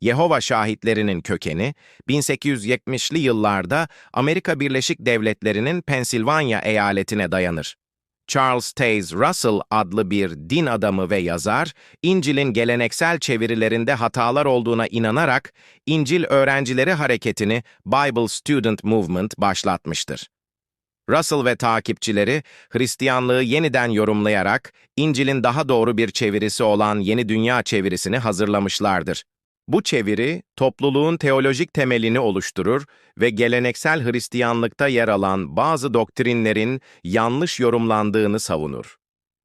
Yehova şahitlerinin kökeni 1870'li yıllarda Amerika Birleşik Devletleri'nin Pensilvanya eyaletine dayanır. Charles Taze Russell adlı bir din adamı ve yazar, İncil'in geleneksel çevirilerinde hatalar olduğuna inanarak İncil Öğrencileri Hareketi'ni Bible Student Movement başlatmıştır. Russell ve takipçileri Hristiyanlığı yeniden yorumlayarak İncil'in daha doğru bir çevirisi olan Yeni Dünya çevirisini hazırlamışlardır. Bu çeviri, topluluğun teolojik temelini oluşturur ve geleneksel Hristiyanlıkta yer alan bazı doktrinlerin yanlış yorumlandığını savunur.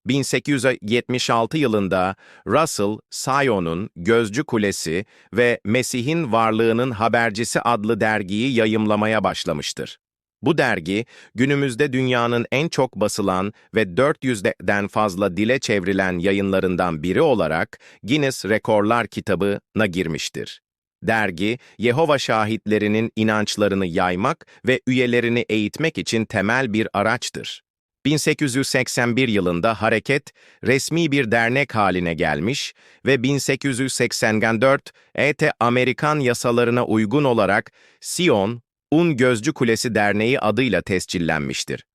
1876 yılında Russell, Sion'un Gözcü Kulesi ve Mesih'in Varlığının Habercisi adlı dergiyi yayımlamaya başlamıştır. Bu dergi, günümüzde dünyanın en çok basılan ve 400'den fazla dile çevrilen yayınlarından biri olarak Guinness Rekorlar kitabına girmiştir. Dergi, Yehova şahitlerinin inançlarını yaymak ve üyelerini eğitmek için temel bir araçtır. 1881 yılında hareket resmi bir dernek haline gelmiş ve 1884 ET Amerikan yasalarına uygun olarak Sion, Un Gözcü Kulesi Derneği adıyla tescillenmiştir.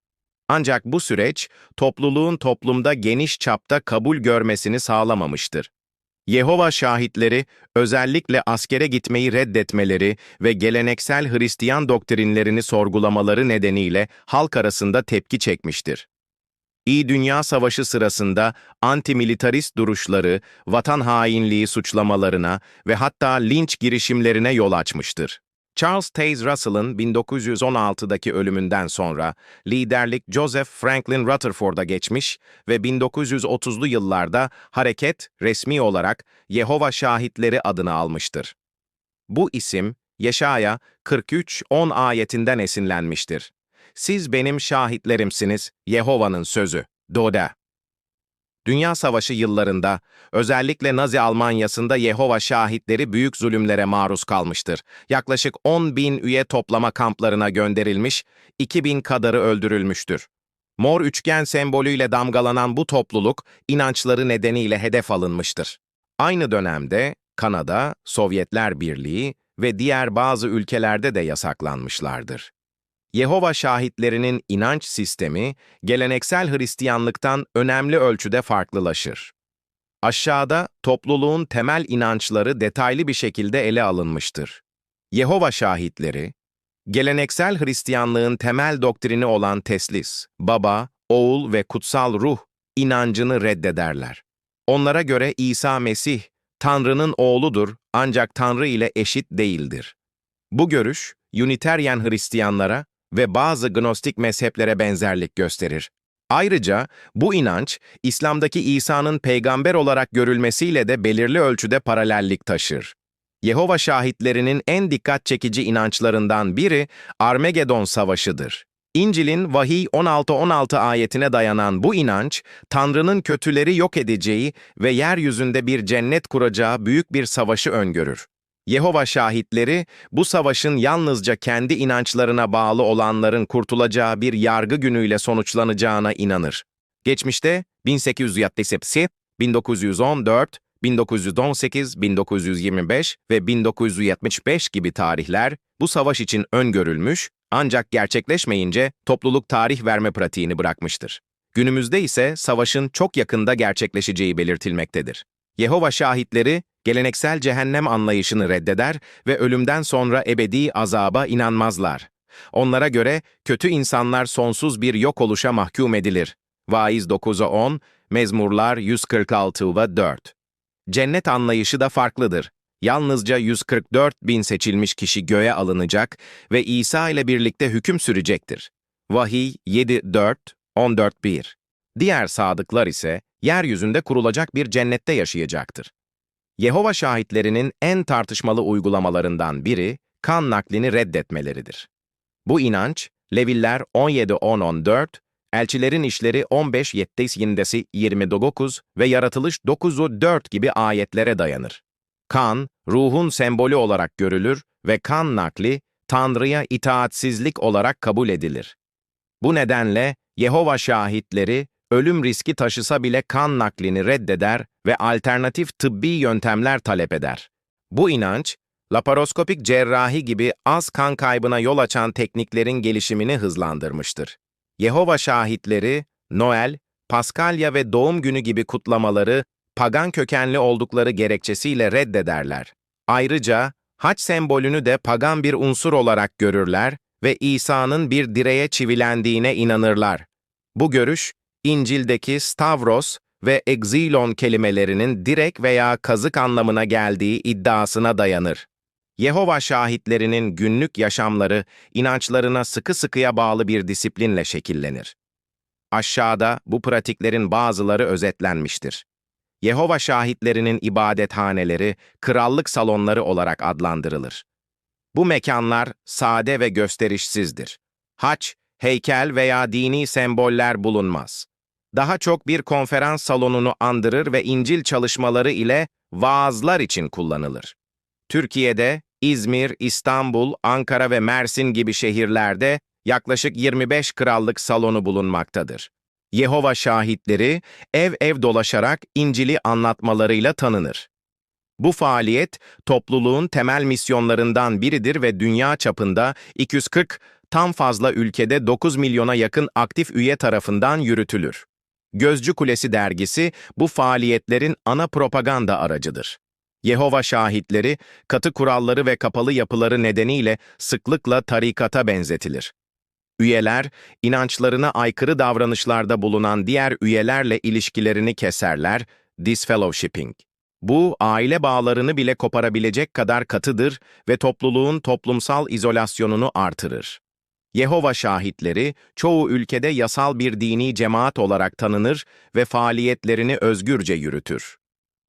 Ancak bu süreç topluluğun toplumda geniş çapta kabul görmesini sağlamamıştır. Yehova şahitleri özellikle askere gitmeyi reddetmeleri ve geleneksel Hristiyan doktrinlerini sorgulamaları nedeniyle halk arasında tepki çekmiştir. İyi Dünya Savaşı sırasında antimilitarist duruşları, vatan hainliği suçlamalarına ve hatta linç girişimlerine yol açmıştır. Charles Taze Russell'ın 1916'daki ölümünden sonra liderlik Joseph Franklin Rutherford'a geçmiş ve 1930'lu yıllarda hareket resmi olarak Yehova Şahitleri adını almıştır. Bu isim Yeşaya 43-10 ayetinden esinlenmiştir. Siz benim şahitlerimsiniz, Yehova'nın sözü. Doda. Dünya Savaşı yıllarında, özellikle Nazi Almanyası'nda Yehova şahitleri büyük zulümlere maruz kalmıştır. Yaklaşık 10 bin üye toplama kamplarına gönderilmiş, 2 bin kadarı öldürülmüştür. Mor üçgen sembolüyle damgalanan bu topluluk, inançları nedeniyle hedef alınmıştır. Aynı dönemde Kanada, Sovyetler Birliği ve diğer bazı ülkelerde de yasaklanmışlardır. Yehova şahitlerinin inanç sistemi, geleneksel Hristiyanlıktan önemli ölçüde farklılaşır. Aşağıda topluluğun temel inançları detaylı bir şekilde ele alınmıştır. Yehova şahitleri, geleneksel Hristiyanlığın temel doktrini olan teslis, baba, oğul ve kutsal ruh inancını reddederler. Onlara göre İsa Mesih, Tanrı'nın oğludur ancak Tanrı ile eşit değildir. Bu görüş, Uniteryen Hristiyanlara ve bazı gnostik mezheplere benzerlik gösterir. Ayrıca bu inanç, İslam'daki İsa'nın peygamber olarak görülmesiyle de belirli ölçüde paralellik taşır. Yehova şahitlerinin en dikkat çekici inançlarından biri Armagedon Savaşı'dır. İncil'in Vahiy 16-16 ayetine dayanan bu inanç, Tanrı'nın kötüleri yok edeceği ve yeryüzünde bir cennet kuracağı büyük bir savaşı öngörür. Yehova şahitleri bu savaşın yalnızca kendi inançlarına bağlı olanların kurtulacağı bir yargı günüyle sonuçlanacağına inanır. Geçmişte 1877, 1914, 1918, 1925 ve 1975 gibi tarihler bu savaş için öngörülmüş ancak gerçekleşmeyince topluluk tarih verme pratiğini bırakmıştır. Günümüzde ise savaşın çok yakında gerçekleşeceği belirtilmektedir. Yehova şahitleri geleneksel cehennem anlayışını reddeder ve ölümden sonra ebedi azaba inanmazlar. Onlara göre kötü insanlar sonsuz bir yok oluşa mahkum edilir. Vaiz 9'a 10, Mezmurlar 146 ve 4. Cennet anlayışı da farklıdır. Yalnızca 144 bin seçilmiş kişi göğe alınacak ve İsa ile birlikte hüküm sürecektir. Vahiy 7.4, 14.1. Diğer sadıklar ise yeryüzünde kurulacak bir cennette yaşayacaktır. Yehova şahitlerinin en tartışmalı uygulamalarından biri kan naklini reddetmeleridir. Bu inanç, Leviller 17-10-14, Elçilerin İşleri 15-7-29 ve Yaratılış 9'u 4 gibi ayetlere dayanır. Kan, ruhun sembolü olarak görülür ve kan nakli, Tanrı'ya itaatsizlik olarak kabul edilir. Bu nedenle Yehova şahitleri ölüm riski taşısa bile kan naklini reddeder ve alternatif tıbbi yöntemler talep eder. Bu inanç, laparoskopik cerrahi gibi az kan kaybına yol açan tekniklerin gelişimini hızlandırmıştır. Yehova şahitleri, Noel, Paskalya ve doğum günü gibi kutlamaları pagan kökenli oldukları gerekçesiyle reddederler. Ayrıca haç sembolünü de pagan bir unsur olarak görürler ve İsa'nın bir direğe çivilendiğine inanırlar. Bu görüş, İncil'deki Stavros ve Exilon kelimelerinin direk veya kazık anlamına geldiği iddiasına dayanır. Yehova şahitlerinin günlük yaşamları, inançlarına sıkı sıkıya bağlı bir disiplinle şekillenir. Aşağıda bu pratiklerin bazıları özetlenmiştir. Yehova şahitlerinin ibadethaneleri, krallık salonları olarak adlandırılır. Bu mekanlar sade ve gösterişsizdir. Haç, heykel veya dini semboller bulunmaz. Daha çok bir konferans salonunu andırır ve İncil çalışmaları ile vaazlar için kullanılır. Türkiye'de İzmir, İstanbul, Ankara ve Mersin gibi şehirlerde yaklaşık 25 krallık salonu bulunmaktadır. Yehova şahitleri ev ev dolaşarak İncil'i anlatmalarıyla tanınır. Bu faaliyet topluluğun temel misyonlarından biridir ve dünya çapında 240 tam fazla ülkede 9 milyona yakın aktif üye tarafından yürütülür. Gözcü Kulesi dergisi bu faaliyetlerin ana propaganda aracıdır. Yehova şahitleri, katı kuralları ve kapalı yapıları nedeniyle sıklıkla tarikata benzetilir. Üyeler, inançlarına aykırı davranışlarda bulunan diğer üyelerle ilişkilerini keserler, disfellowshipping. Bu, aile bağlarını bile koparabilecek kadar katıdır ve topluluğun toplumsal izolasyonunu artırır. Yehova şahitleri, çoğu ülkede yasal bir dini cemaat olarak tanınır ve faaliyetlerini özgürce yürütür.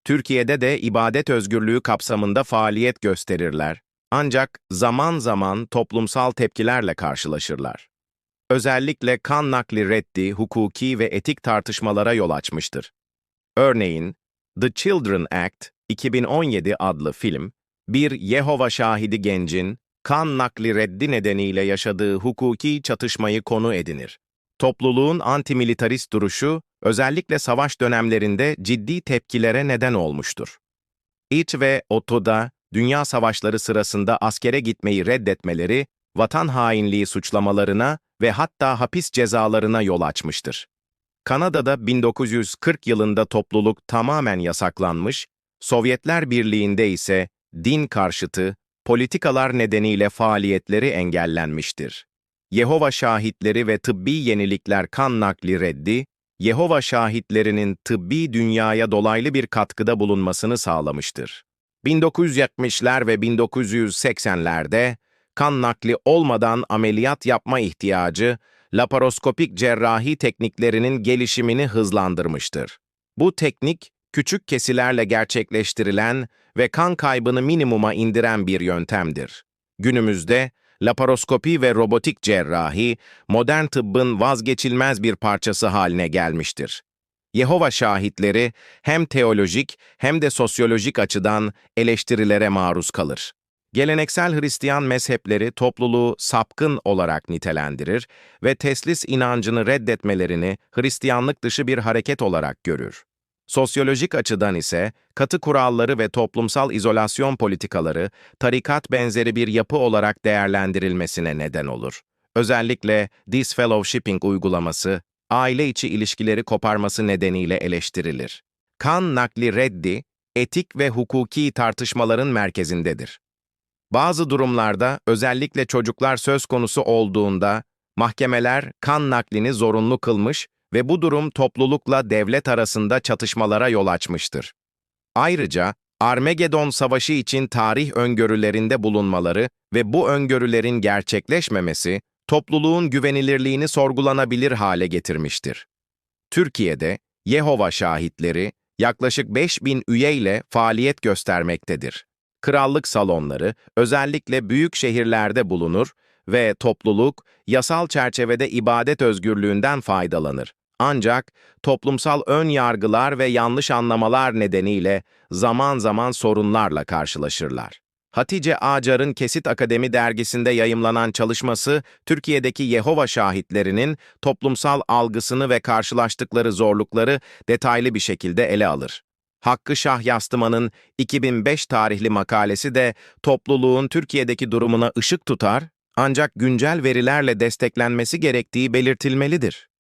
Türkiye'de de ibadet özgürlüğü kapsamında faaliyet gösterirler. Ancak zaman zaman toplumsal tepkilerle karşılaşırlar. Özellikle kan nakli reddi, hukuki ve etik tartışmalara yol açmıştır. Örneğin, The Children Act 2017 adlı film, bir Yehova şahidi gencin kan nakli reddi nedeniyle yaşadığı hukuki çatışmayı konu edinir. Topluluğun antimilitarist duruşu, özellikle savaş dönemlerinde ciddi tepkilere neden olmuştur. İç ve Otto'da dünya savaşları sırasında askere gitmeyi reddetmeleri, vatan hainliği suçlamalarına ve hatta hapis cezalarına yol açmıştır. Kanada'da 1940 yılında topluluk tamamen yasaklanmış, Sovyetler Birliği'nde ise din karşıtı, politikalar nedeniyle faaliyetleri engellenmiştir. Yehova şahitleri ve tıbbi yenilikler kan nakli reddi, Yehova şahitlerinin tıbbi dünyaya dolaylı bir katkıda bulunmasını sağlamıştır. 1970'ler ve 1980'lerde kan nakli olmadan ameliyat yapma ihtiyacı, laparoskopik cerrahi tekniklerinin gelişimini hızlandırmıştır. Bu teknik, küçük kesilerle gerçekleştirilen ve kan kaybını minimuma indiren bir yöntemdir. Günümüzde, laparoskopi ve robotik cerrahi, modern tıbbın vazgeçilmez bir parçası haline gelmiştir. Yehova şahitleri hem teolojik hem de sosyolojik açıdan eleştirilere maruz kalır. Geleneksel Hristiyan mezhepleri topluluğu sapkın olarak nitelendirir ve teslis inancını reddetmelerini Hristiyanlık dışı bir hareket olarak görür. Sosyolojik açıdan ise katı kuralları ve toplumsal izolasyon politikaları tarikat benzeri bir yapı olarak değerlendirilmesine neden olur. Özellikle disfellowshipping uygulaması, aile içi ilişkileri koparması nedeniyle eleştirilir. Kan nakli reddi, etik ve hukuki tartışmaların merkezindedir. Bazı durumlarda, özellikle çocuklar söz konusu olduğunda, mahkemeler kan naklini zorunlu kılmış ve bu durum toplulukla devlet arasında çatışmalara yol açmıştır. Ayrıca, Armagedon Savaşı için tarih öngörülerinde bulunmaları ve bu öngörülerin gerçekleşmemesi, topluluğun güvenilirliğini sorgulanabilir hale getirmiştir. Türkiye'de, Yehova şahitleri, yaklaşık 5000 üyeyle faaliyet göstermektedir. Krallık salonları özellikle büyük şehirlerde bulunur ve topluluk yasal çerçevede ibadet özgürlüğünden faydalanır. Ancak toplumsal ön yargılar ve yanlış anlamalar nedeniyle zaman zaman sorunlarla karşılaşırlar. Hatice Acar'ın Kesit Akademi dergisinde yayımlanan çalışması, Türkiye'deki Yehova şahitlerinin toplumsal algısını ve karşılaştıkları zorlukları detaylı bir şekilde ele alır. Hakkı Şah Yastıman'ın 2005 tarihli makalesi de topluluğun Türkiye'deki durumuna ışık tutar, ancak güncel verilerle desteklenmesi gerektiği belirtilmelidir.